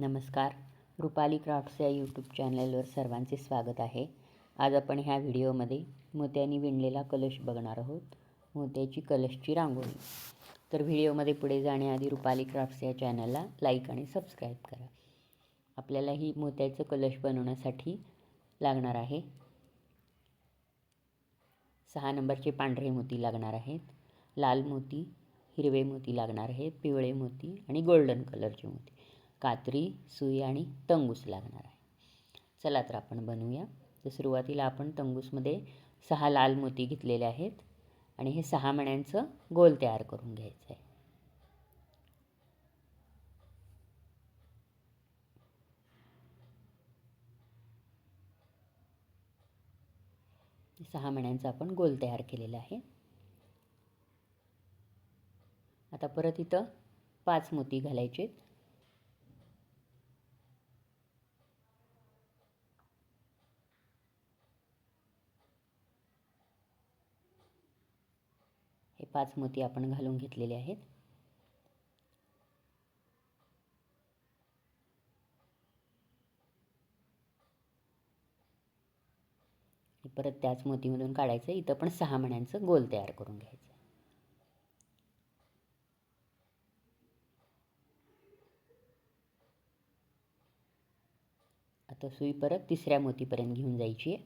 नमस्कार. रुपाली क्राफ्ट्स या यूट्यूब चॅनलवर सर्वांचे स्वागत आहे. आज आपण ह्या व्हिडिओमध्ये मोत्यांनी विणलेला कलश बघणार आहोत. मोत्याची कलशची रांगोळी. तर व्हिडिओमध्ये पुढे जाण्याआधी रुपाली क्राफ्ट्स या चॅनलला लाईक आणि सबस्क्राईब करा. आपल्याला ही मोत्याचं कलश बनवण्यासाठी लागणार आहे. सहा नंबरचे पांढरे मोती लागणार आहेत. लाल मोती हिरवे मोती लागणार आहेत पिवळे मोती आणि गोल्डन कलरचे मोती. कात्री सुई आणि तंगूस लागणार आहे. चला तर आपण बनवूया. तर सुरुवातीला आपण तंगूसमध्ये सहा लाल मोती घेतलेले आहेत आणि हे सहा मण्यांचं गोल तयार करून घ्यायचं आहे. सहा मण्यांचा आपण गोल तयार केलेला आहे. आता परत इथं पाच मोती घालायचे हे पाच मोती आपण घालून घेतलेले आहेत. परत त्याच मोतीमधून काढायचं इथं पण सहा मण्यांचं गोल तयार करून घ्यायचं. आता सुई परत तिसऱ्या मोतीपर्यंत घेऊन जायची आहे.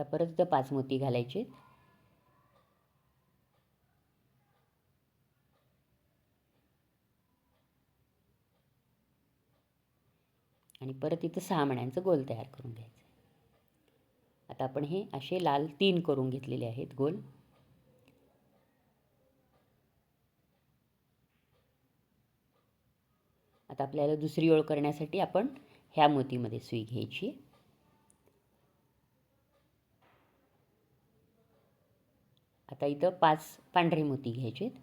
आता परत त्या पाच मोती घालायचे आणि परत इथं सहा मण्यांचं गोल तयार करून घ्यायचं. आता आपण हे असे लाल तीन करून घेतलेले आहेत गोल. आता आपल्याला दुसरी ओळ करण्यासाठी आपण ह्या मोतीमध्ये सुई घ्यायची. आता इथं पाच पांढरे मोती घ्यायचे आहेत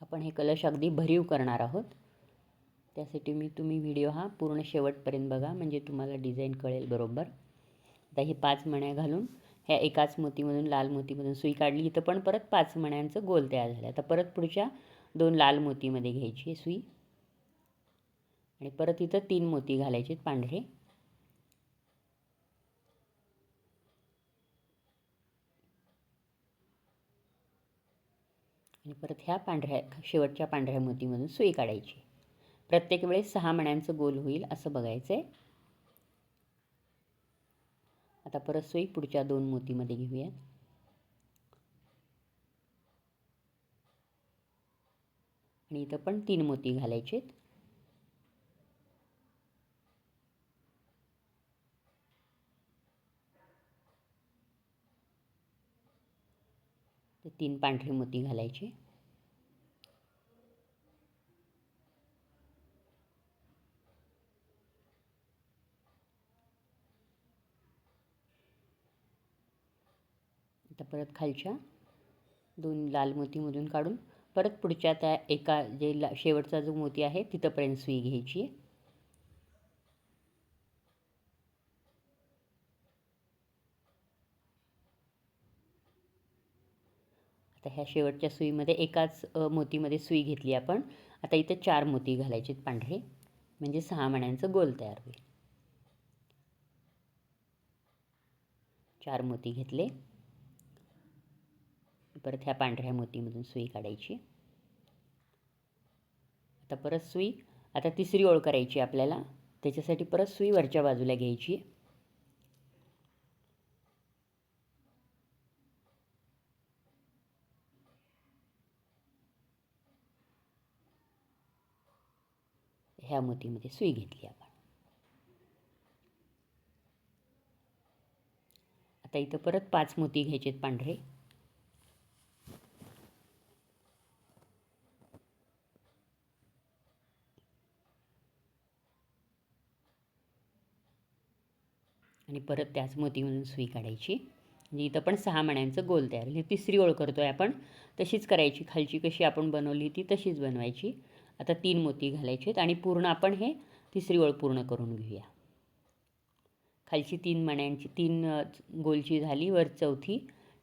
आपण हे कलश अगदी भरीव करणार आहोत. त्यासाठी मी तुम्ही व्हिडिओ हा पूर्ण शेवटपर्यंत बघा म्हणजे तुम्हाला डिझाईन कळेल बरोबर. आता हे पाच मण्या घालून ह्या एकाच मोतीमधून लाल मोतीमधून सुई काढली इथं पण परत पाच मण्यांचं गोल तयार झालं आता परत पुढच्या दोन लाल मोतीमध्ये घ्यायची सुई. आणि परत इथं तीन मोती घालायचे पांढरे. आणि परत ह्या पांढऱ्या शेवटच्या पांढऱ्या मोतीमधून सुई काढायची. प्रत्येक वेळेस सहा मण्यांचं गोल होईल असं बघायचं आहे आता परत सुई पुढच्या दोन मोतीमध्ये घेऊयात. आणि इथं पण तीन मोती घालायचेत. ते तीन पांढरी मोती घालायचे. आता परत खालच्या दोन लाल मोतीमधून काढून परत पुढच्या त्या एका जे ला शेवटचा जो मोती आहे तिथंपर्यंत सुई घ्यायची. आहे ह्या शेवटच्या सुईमध्ये एकाच मोतीमध्ये सुई घेतली आपण. आता इथं चार मोती घालायचे पांढरे. म्हणजे सहा मण्यांचं गोल तयार होईल. चार मोती घेतले. परत ह्या पांढऱ्या मोतीमधून सुई काढायची. आता परत सुई. आता तिसरी ओळ करायची आपल्याला. त्याच्यासाठी परत सुई वरच्या बाजूला घ्यायची. ह्या मोतीमध्ये सुई घेतली आपण. आता इथं परत पाच मोती घ्यायचेत पांढरे. आणि परत त्याच मोतीमधून सुई काढायची. म्हणजे इथं पण सहा मण्यांचं गोल तयार. ही तिसरी ओळ करतो आहे आपण. तशीच करायची. खालची कशी आपण बनवली ती तशीच बनवायची. आता तीन मोती घालायचे आहेत आणि पूर्ण आपण हे तिसरी ओळ पूर्ण करून घेऊया. खालची तीन मण्यांची तीन गोलची झाली वर चौथी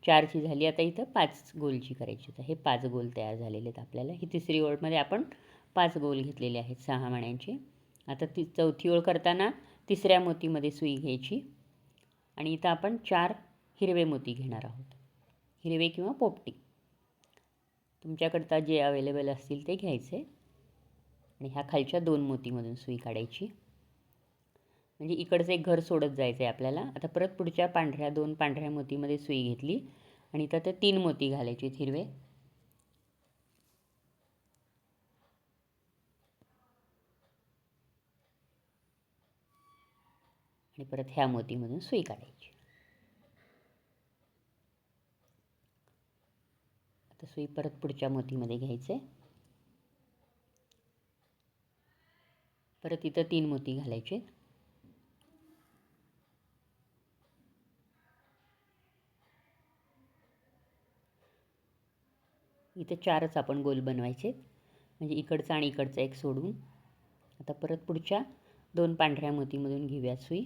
चारची झाली आता इथं पाच गोलची करायची तर हे पाच गोल तयार झालेले आहेत आपल्याला. ही तिसरी ओळमध्ये आपण पाच गोल घेतलेले आहेत सहा मण्यांचे. आता ती चौथी ओळ करताना तिसऱ्या मोतीमध्ये सुई घ्यायची आणि इथं आपण चार हिरवे मोती घेणार आहोत. हिरवे किंवा पोपटी. तुमच्याकडता जे अवेलेबल असतील ते घ्यायचे. आणि ह्या खालच्या दोन मोतीमधून सुई काढायची. म्हणजे इकडचं एक घर सोडत जायचं आहे आपल्याला. आता परत पुढच्या पांढऱ्या दोन पांढऱ्या मोतीमध्ये सुई घेतली आणि इथं ते तीन मोती घालायचे हिरवे. आणि परत ह्या मोतीमधून सुई काढायची. आता सुई परत पुढच्या मोतीमध्ये घ्यायचे परत इथं तीन मोती घालायचे. इथे चारच आपण गोल बनवायचे. म्हणजे इकडचा आणि इकडचा एक सोडून. आता परत पुढच्या दोन पांढऱ्या मोतीमधून घेऊया सुई.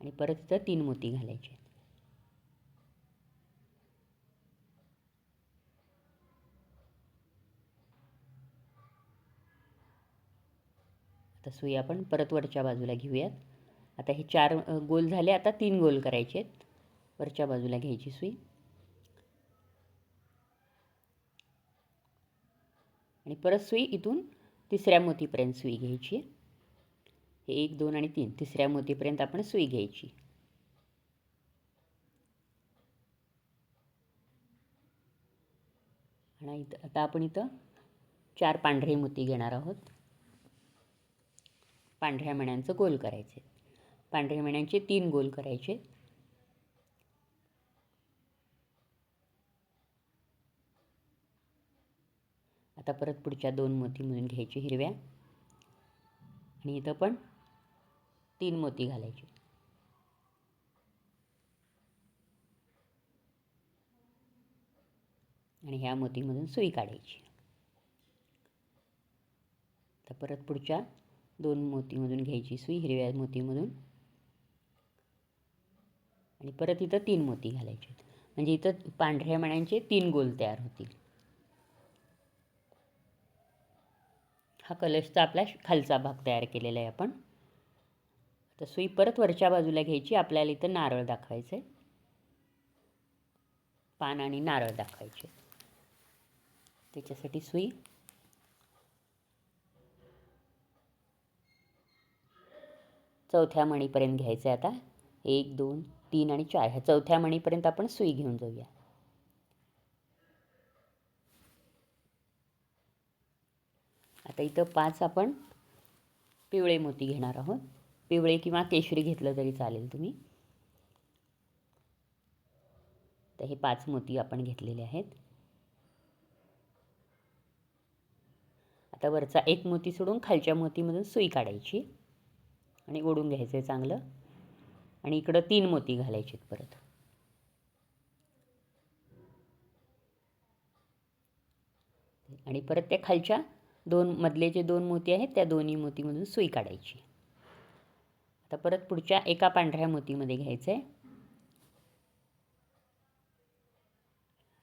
आणि परत इथं तीन मोती घालायचे. आता सुई आपण परत वरच्या बाजूला घेऊयात. आता हे चार गोल झाले आता तीन गोल करायचे आहेत. वरच्या बाजूला घ्यायची सुई. आणि परत सुई इथून तिसऱ्या मोतीपर्यंत सुई घ्यायची हे एक दोन आणि तीन तिसऱ्या मोतीपर्यंत आपण सुई घ्यायची. आणि इथं आता आपण इथं चार पांढरे मोती घेणार आहोत. पांढऱ्या मण्यांचं गोल करायचे. पांढऱ्या मण्यांचे तीन गोल करायचे. आता परत पुढच्या दोन मोती म्हणून घ्यायची हिरव्या. आणि इथं पण तीन मोती घालायचे. आणि ह्या मोतीमधून सुई काढायची. तर परत पुढच्या दोन मोतीमधून घ्यायची सुई हिरव्या मोतीमधून. आणि परत इथं तीन मोती घालायचे म्हणजे इथं पांढऱ्या मण्यांचे तीन गोल तयार होतील. हा कलशचा आपला खालचा भाग तयार केलेला आहे आपण. आता सुई परत वरच्या बाजूला घ्यायची आपल्याला इथं नारळ दाखवायचं आहे. पान आणि नारळ दाखवायचे त्याच्यासाठी सुई चौथ्या मणीपर्यंत घ्यायचं आहे आता. एक दोन तीन आणि चार. ह्या चौथ्या मणीपर्यंत आपण सुई घेऊन जाऊया. आता इथं पाच आपण पिवळे मोती घेणार आहोत. पिवळे किंवा केशरी घेतलं तरी चालेल तुम्ही. तर हे पाच मोती आपण घेतलेले आहेत. आता वरचा एक मोती सोडून खालच्या मोतीमधून सुई काढायची. आणि ओढून घ्यायचं आहे चांगलं. आणि इकडं तीन मोती घालायचे परत. आणि परत त्या खालच्या दोन मधले जे दोन मोती आहेत त्या दोन्ही मोतीमधून सुई काढायची. आता परत पुढच्या एका पांढऱ्या मोतीमध्ये घ्यायचं आहे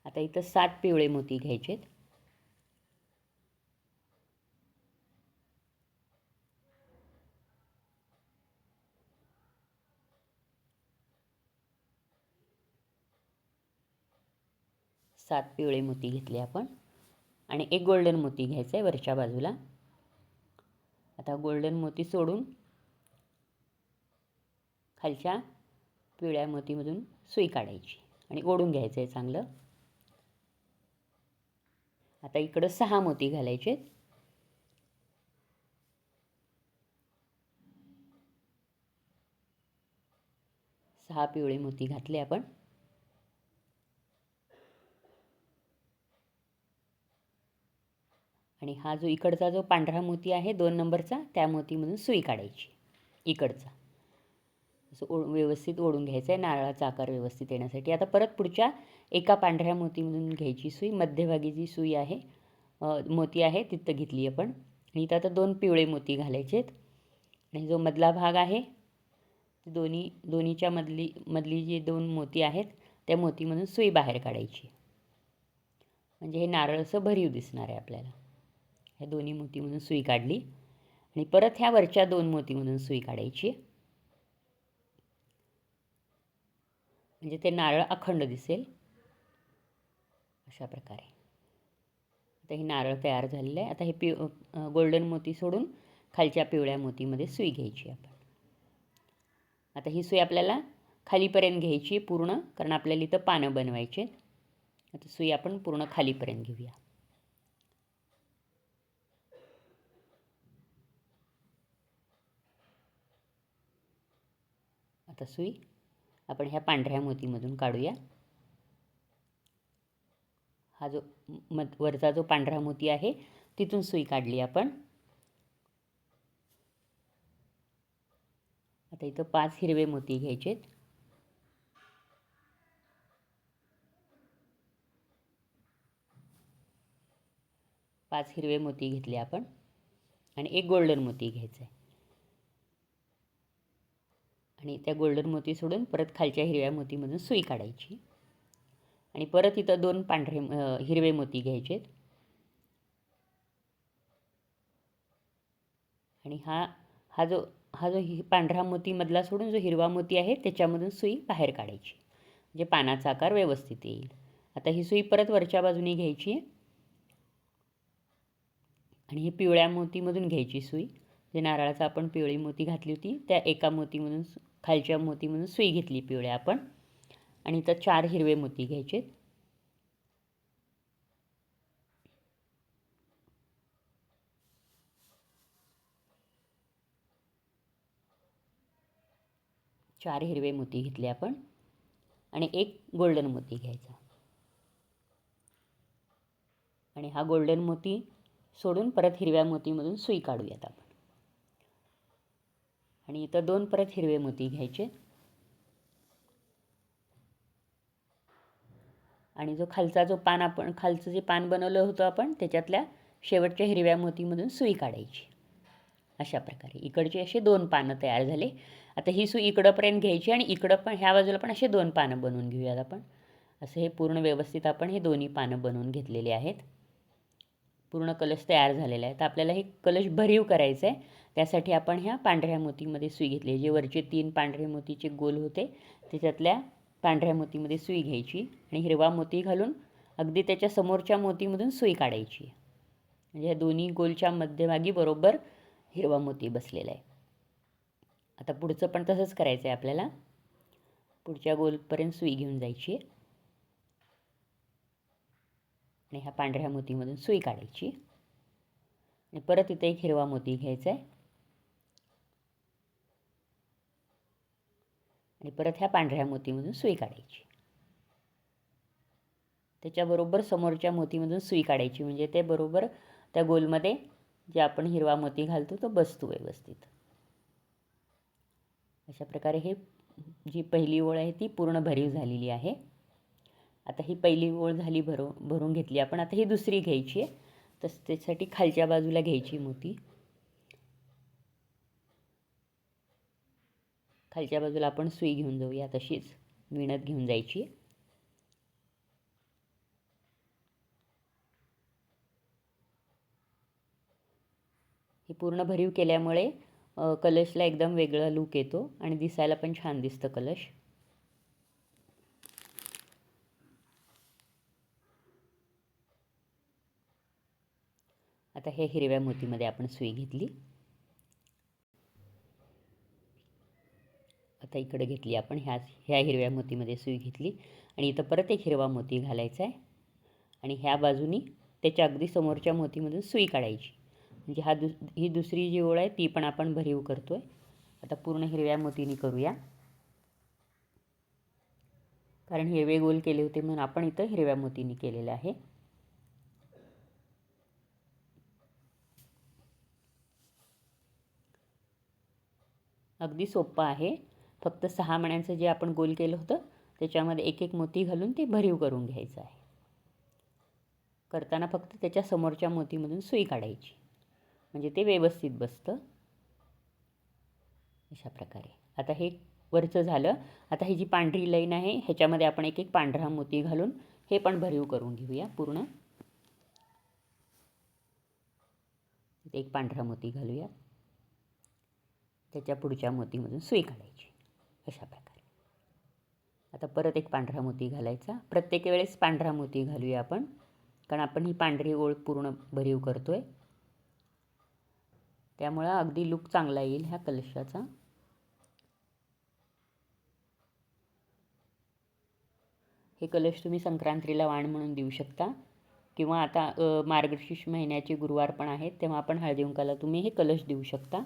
आता इथं सात पिवळे मोती घ्यायचे सात पिवळे मोती घेतले आपण आणि एक गोल्डन मोती घ्यायचं आहे वरच्या बाजूला. आता गोल्डन मोती सोडून खालच्या पिवळ्या मोतीमधून सुई काढायची आणि ओढून घ्यायचं आहे चांगलं. आता इकडं सहा मोती घालायचे आहेत. सहा पिवळे मोती घातले आपण. आणि हा जो इकडचा जो पांढरा मोती आहे दोन नंबरचा त्या मोतीमधून सुई काढायची इकडचा. असं ओ व्यवस्थित ओढून घ्यायचं आहे नारळाचा आकार व्यवस्थित येण्यासाठी. आता परत पुढच्या एका पांढऱ्या मोतीमधून घ्यायची सुई मध्यभागी जी सुई आहे मोती आहे तिथं घेतली आपण. आणि इथं आता दोन पिवळे मोती घालायचे आहेत आणि जो मधला भाग आहे दोन्ही दोन्हीच्या मधली मधली जी दोन मोती आहेत त्या मोतीमधून सुई बाहेर काढायची. म्हणजे हे नारळ असं भरीव दिसणार आहे आपल्याला. ह्या दोन्ही मोतीमधून सुई काढली. आणि परत ह्या वरच्या दोन मोतीमधून सुई काढायची. म्हणजे ते नारळ अखंड दिसेल. अशा प्रकारे. आता हे नारळ तयार झालेलं आहे. आता हे पि गोल्डन मोती सोडून खालच्या पिवळ्या मोतीमध्ये सुई घ्यायची आपण. आता ही सुई आपल्याला खालीपर्यंत घ्यायची पूर्ण कारण आपल्याला इथं पानं बनवायचे आता सुई आपण पूर्ण खालीपर्यंत घेऊया. आता सुई. आपण ह्या पांढऱ्या मोतीमधून काढूया. हा जो मध वरचा जो पांढरा मोती आहे तिथून सुई काढली आपण. आता इथं पाच हिरवे मोती घ्यायचेत. पाच हिरवे मोती घेतले आपण. आणि एक गोल्डन मोती घ्यायचं आहे आणि त्या गोल्डन मोती सोडून परत खालच्या हिरव्या मोतीमधून सुई काढायची. आणि परत इथं दोन पांढरे हिरवे मोती घ्यायचेत. आणि हा हा जो हा जो हि पांढरा मोतीमधला सोडून जो हिरवा मोती आहे त्याच्यामधून सुई बाहेर काढायची. म्हणजे पानाचा आकार व्यवस्थित येईल. आता ही सुई परत वरच्या बाजूने घ्यायची. आहे आणि ही पिवळ्या मोतीमधून घ्यायची सुई. जे नारळाचा आपण पिवळी मोती घातली होती त्या एका मोतीमधून खालच्या मोतीमधून सुई घेतली पिवळ्या आपण. आणि तर चार हिरवे मोती घ्यायचे चार हिरवे मोती घेतले आपण. आणि एक गोल्डन मोती घ्यायचा. आणि हा गोल्डन मोती सोडून परत हिरव्या मोतीमधून सुई काढूयात आपण. आणि इथं दोन परत हिरवे मोती घ्यायचे. आणि जो खालचा जो पान आपण खालचं जे पान बनवलं होतं आपण त्याच्यातल्या शेवटच्या हिरव्या मोतीमधून सुई काढायची. अशा प्रकारे. इकडचे असे दोन पानं तयार झाले. आता ही सुई इकडंपर्यंत घ्यायची आणि इकडं पण ह्या बाजूला पण असे दोन पानं बनवून घेऊयात आपण. असं हे पूर्ण व्यवस्थित आपण हे दोन्ही पानं बनवून घेतलेले आहेत. पूर्ण कलश तयार झालेला आहे. तर आपल्याला हे कलश भरीव करायचं आहे त्यासाठी आपण ह्या पांढऱ्या मोतीमध्ये सुई घेतली. जे वरचे तीन पांढरे मोतीचे गोल होते त्याच्यातल्या पांढऱ्या मोतीमध्ये सुई घ्यायची आणि हिरवा मोती घालून अगदी त्याच्या समोरच्या मोतीमधून सुई काढायची. म्हणजे ह्या दोन्ही गोलच्या मध्यभागी बरोबर हिरवा मोती बसलेला आहे. आता पुढचं पण तसंच करायचं आहे आपल्याला. पुढच्या गोलपर्यंत सुई घेऊन जायची आणि ह्या पांढऱ्या मोतीमधून सुई काढायची. आणि परत इथे एक हिरवा मोती घ्यायचा आहे आणि परत ह्या पांढऱ्या मोतीमधून सुई काढायची. त्याच्याबरोबर समोरच्या मोतीमधून सुई काढायची. म्हणजे ते बरोबर त्या गोलमध्ये जे आपण हिरवा मोती घालतो तो बसतो व्यवस्थित. अशा प्रकारे हे जी पहिली ओळ आहे ती पूर्ण भरीव झालेली आहे. आता ही पहिली ओळ झाली भरू भरून घेतली आपण. आता ही दुसरी घ्यायची आहे. तस त्यासाठी खालच्या बाजूला घ्यायची मोती. खालच्या बाजूला आपण सुई घेऊन जाऊया तशीच विणत घेऊन जायची. ही पूर्ण भरीव केल्यामुळे कलशला एकदम वेगळा लूक येतो आणि दिसायला पण छान दिसतं कलश. आता हे हिरव्या मोतीमध्ये आपण सुई घेतली. आता इकडे घेतली आपण. ह्या ह्या हिरव्या मोतीमध्ये सुई घेतली आणि इथं परत एक हिरवा मोती घालायचा आहे. आणि ह्या बाजूनी त्याच्या अगदी समोरच्या मोतीमधून सुई काढायची. म्हणजे हा दुस ही दुसरी जी ओळ आहे ती पण आपण भरीव करतो आहे आता पूर्ण हिरव्या मोतीने करूया. कारण हिरवे गोल केले होते म्हणून आपण इथं हिरव्या मोतीने केलेलं आहे. अगदी सोपं आहे. फक्त सहा मण्यांचं जे आपण गोल केलं होतं त्याच्यामध्ये एक एक मोती घालून ते भरीव करून घ्यायचं आहे. करताना फक्त त्याच्या समोरच्या मोतीमधून सुई काढायची. म्हणजे ते व्यवस्थित बसतं. अशा प्रकारे. आता हे वरचं झालं. आता ही जी पांढरी लाईन आहे ह्याच्यामध्ये आपण एक एक पांढरा मोती घालून हे पण भरीव करून घेऊया पूर्ण. एक पांढरा मोती घालूया. त्याच्या पुढच्या मोतीमधून सुई काढायची. अशा प्रकारे. आता परत एक पांढरा मोती घालायचा. प्रत्येक वेळेस पांढरा मोती घालूया आपण कारण आपण ही पांढरी ओळ पूर्ण भरीव करतो आहे त्यामुळं अगदी लुक चांगला येईल ह्या कलशाचा. हे कलश तुम्ही संक्रांतीला वाण म्हणून देऊ शकता. किंवा आता मार्गशीर्ष महिन्याचे गुरुवार पण आहेत तेव्हा आपण हळदीवुंकाला तुम्ही हे कलश देऊ शकता.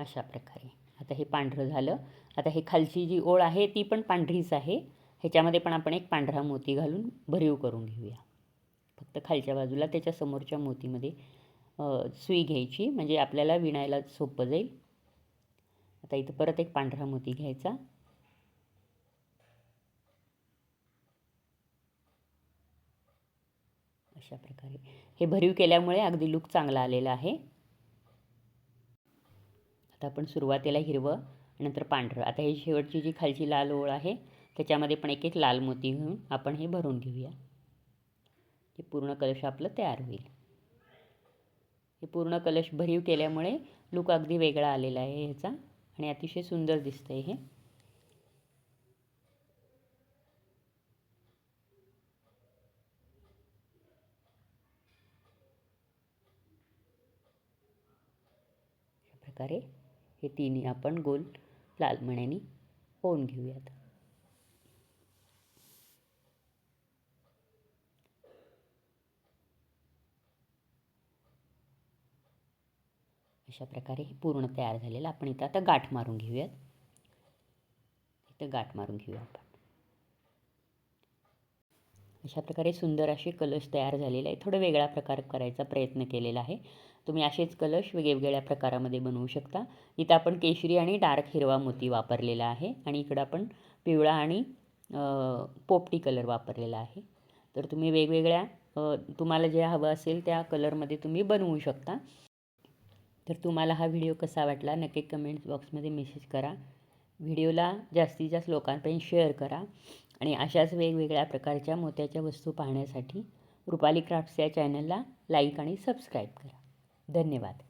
अशा प्रकारे. आता हे पांढरं झालं. आता हे खालची जी ओळ आहे ती पण पांढरीच आहे. ह्याच्यामध्ये पण आपण एक पांढरा मोती घालून भरीव करून घेऊया. फक्त खालच्या बाजूला त्याच्या समोरच्या मोतीमध्ये सुई घ्यायची. म्हणजे आपल्याला विणायला सोपं जाईल. आता इथं परत एक पांढरा मोती घ्यायचा. अशा प्रकारे. हे भरीव केल्यामुळे अगदी लुक चांगला आलेला आहे. आता आपण सुरुवातीला हिरवं नंतर पांढरं. आता ही शेवटची जी खालची लाल ओळ आहे त्याच्यामध्ये पण एक एक लाल मोती घेऊन आपण हे भरून घेऊया. हे पूर्ण कलश आपलं तयार होईल. हे पूर्ण कलश भरीव केल्यामुळे लुक अगदी वेगळा आलेला आहे ह्याचा आणि अतिशय सुंदर दिसतंय हे. प्रकारे हे तिन्ही आपण गोल लाल मण्याने होऊन घेऊयात. अशा प्रकारे हे पूर्ण तयार झालेलं. आपण इथं आता गाठ मारून घेऊयात. इथं गाठ मारून घेऊया आपण. अशा प्रकारे सुंदर असे कलश तयार झालेले आहे. थोडं वेगळा प्रकार करायचा प्रयत्न केलेला आहे. तुम्ही असेच कलश वेगवेगळ्या प्रकारामध्ये बनवू शकता. इथं आपण केशरी आणि डार्क हिरवा मोती वापरलेला आहे आणि इकडं आपण पिवळा आणि पोपटी कलर वापरलेला आहे. तर तुम्ही वेगवेगळ्या तुम्हाला जे हवं असेल त्या कलरमध्ये तुम्ही बनवू शकता. तर तुम्हाला हा व्हिडिओ कसा वाटला नक्की कमेंट्स बॉक्समध्ये मेसेज करा. व्हिडिओला जास्तीत जास्त लोकांपर्यंत शेअर करा. आणि अशाच वेगवेगळ्या प्रकारच्या मोत्याच्या वस्तू पाहण्यासाठी रुपाली क्राफ्ट्स या चॅनलला लाईक आणि सबस्क्राईब करा. धन्यवाद.